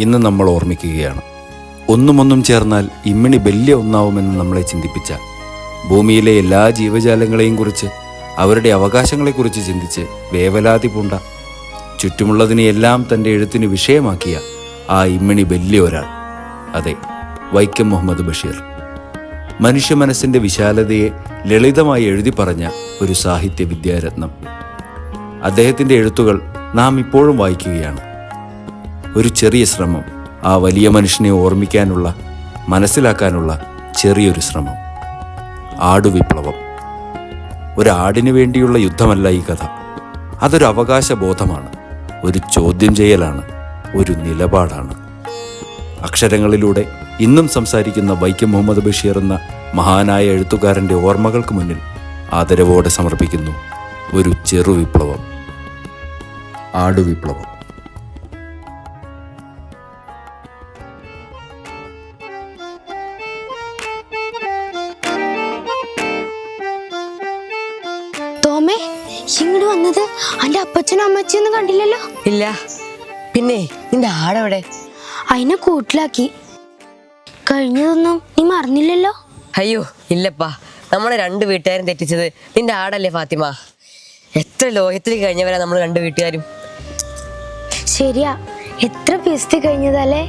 ഇന്ന് നമ്മൾ ഓർമ്മിക്കുകയാണ്. ഒന്നുമൊന്നും ചേർന്നാൽ ഇമ്മിണി വലിയ ഒന്നാവുമെന്ന് നമ്മളെ ചിന്തിപ്പിച്ച ഭൂമിയിലെ എല്ലാ ജീവജാലങ്ങളെയും കുറിച്ച് അവരുടെ അവകാശങ്ങളെക്കുറിച്ച് ചിന്തിച്ച് വേവലാതി പൂണ്ട ചുറ്റുമുള്ളതിനെയെല്ലാം തന്റെ എഴുത്തിന് വിഷയമാക്കിയ ആ ഇമ്മിണി വലിയ ഒരാൾ. അതെ വൈക്കം മുഹമ്മദ് ബഷീർ. മനുഷ്യ മനസ്സിന്റെ വിശാലതയെ ലളിതമായി എഴുതി പറഞ്ഞ ഒരു സാഹിത്യ വിദ്യാരത്നം അദ്ദേഹത്തിന്റെ എഴുത്തുകൾ നാം ഇപ്പോഴും വായിക്കുകയാണ്. ഒരു ചെറിയ ശ്രമം ആ വലിയ മനുഷ്യനെ ഓർമ്മിക്കാനുള്ള മനസ്സിലാക്കാനുള്ള ചെറിയൊരു ശ്രമം. ആടുവിപ്ലവം. ഒരാടിനു വേണ്ടിയുള്ള യുദ്ധമല്ല ഈ കഥ. അതൊരു അവകാശ ബോധമാണ് ഒരു ചോദ്യം ചെയ്യലാണ് ഒരു നിലപാടാണ്. അക്ഷരങ്ങളിലൂടെ ഇന്നും സംസാരിക്കുന്ന വൈക്കം മുഹമ്മദ് ബഷീർ എന്ന മഹാനായ എഴുത്തുകാരന്റെ ഓർമ്മകൾക്ക് മുന്നിൽ ആദരവോടെ സമർപ്പിക്കുന്നു. ഒരു ചെറു വിപ്ലവം ആടുവിപ്ലവം. അന്റെ അപ്പച്ചനും അമ്മച്ചിയൊന്നും കണ്ടില്ലല്ലോ? ഇല്ല. പിന്നെ നിന്റെ ആടെവിടെ? അതിനെ കൂട്ടിലാക്കി. കഴിഞ്ഞതൊന്നും നീ മറന്നില്ലല്ലോ? അയ്യോ ഇല്ലപ്പാ. നമ്മളെ രണ്ട് വീട്ടുകാരും തെറ്റിച്ചത് നിന്റെ ആടല്ലേ ഫാത്തിമ? എത്ര ലോകത്തിൽ കഴിഞ്ഞവരാ നമ്മൾ രണ്ട് വീട്ടുകാരും? ശരിയാ. എത്ര പിസ്തി കഴിഞ്ഞതല്ലേ?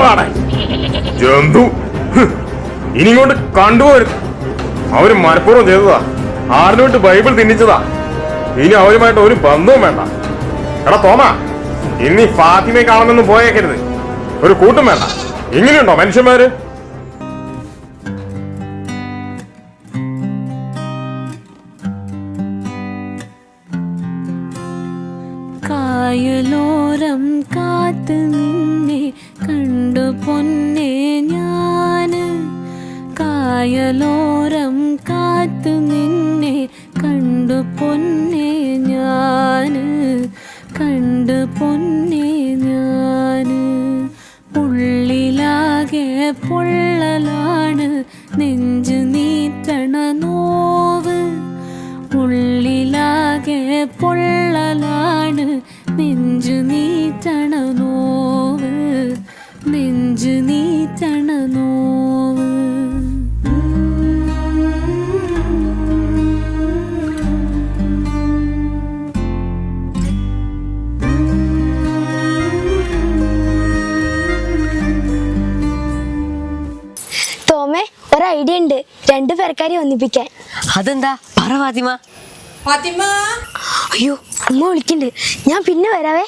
പോകാടെ. ജന്തു. ഇനിങ്ങോട്ട് കണ്ടുപോരുത് അവർ മനഃപൂർവം ചെയ്തതാ. ആറിനോട്ട് ബൈബിൾ തിന്നിച്ചതാ. ഇനി അവരുമായിട്ട് ഒരു ബന്ധവും വേണ്ട. എടാ തോമ. ഇനി ഫാത്തിമയെ കാണുന്നൊന്നും പോയേക്കരുത്. ഒരു കൂട്ടും വേണ്ട. ഇങ്ങനെയുണ്ടോ മനുഷ്യന്മാര്? കായലോരം കാത്ത് നിന്നെ കണ്ടു പൊന്നെ ഞാൻ. കായലോരം കാത്ത് നിന്നെ കണ്ടു പൊന്നെ ഞാൻ. കണ്ടു പൊന്നെ ഞാൻ. ഉള്ളിലാകെ പൊള്ളലാണ് നെഞ്ചു നീറ്റണ നോവ്. ഉള്ളിലാകെ പൊള്ളലാണ് നെഞ്ചു നീറ്റണ രണ്ട് പേർക്കാരി ഒന്നിപ്പിക്കാൻ. അതെന്താ? പറ ഫാത്തിമ. ഫാത്തിമ. അയ്യോ അമ്മ വിളിക്കണ്ട്. ഞാൻ പിന്നെ വരാവേ.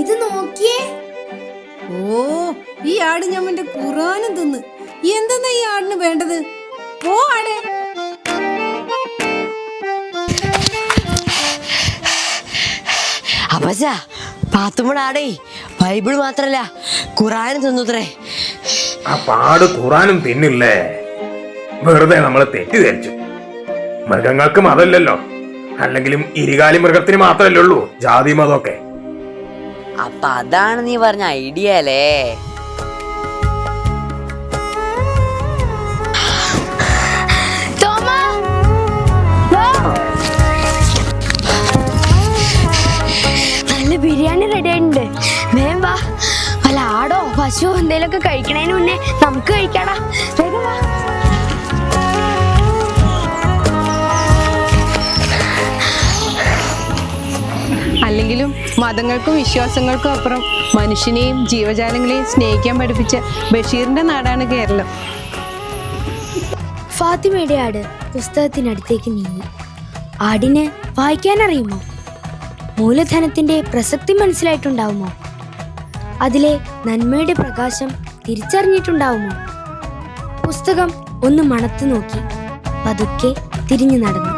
ഇത് നോക്കിയേ. ഓ ഈ ആട് ഞമ്മന്റെ ഖുറാനും തിന്ന് എന്തെന്നാ ഈ ആടിന് വേണ്ടത്? പോ ആടെ. അപ്പച്ച പാത്തുമ്മയുടെ ആടേ ബൈബിൾ മാത്രല്ല ഖുറാനും തിന്നുത്രേ. ആ പാട് ഖുറാനും തിന്നില്ലേ? വെറുതെ നമ്മൾ തെറ്റിദ്ധരിച്ചു. മൃഗങ്ങൾക്ക് മതമില്ലല്ലോ അല്ലെങ്കിലും ഇരുകാലി മൃഗത്തിന് മാത്രമല്ലേ ഉള്ളൂ ജാതി മതമൊക്കെ. അപ്പൊ അതാണ് നീ പറഞ്ഞ ഐഡിയ അല്ലേ? ആടോ പശുവോ എന്തേലൊക്കെ കഴിക്കണേന് മുന്നേ നമുക്ക് കഴിക്കാടാ. വേഗം വാ. അല്ലെങ്കിലും മതങ്ങൾക്കും വിശ്വാസങ്ങൾക്കും അപ്പുറം മനുഷ്യനെയും ജീവജാലങ്ങളെയും സ്നേഹിക്കാൻ പഠിപ്പിച്ച ബഷീറിന്റെ നാടാണ് കേരളം. ഫാത്തിമയുടെ ആട് പുസ്തകത്തിനടുത്തേക്ക് നീങ്ങി. ആടിന് വായിക്കാൻ അറിയുമോ മൂലധനത്തിന്റെ പ്രസക്തി മനസ്സിലായിട്ടുണ്ടാവുമോ? അതിലെ നന്മയുടെ പ്രകാശം തിരിച്ചറിഞ്ഞിട്ടുണ്ടാവുമോ? പുസ്തകം ഒന്ന് മണത്തു നോക്കി പതുക്കെ തിരിഞ്ഞു നടന്നു.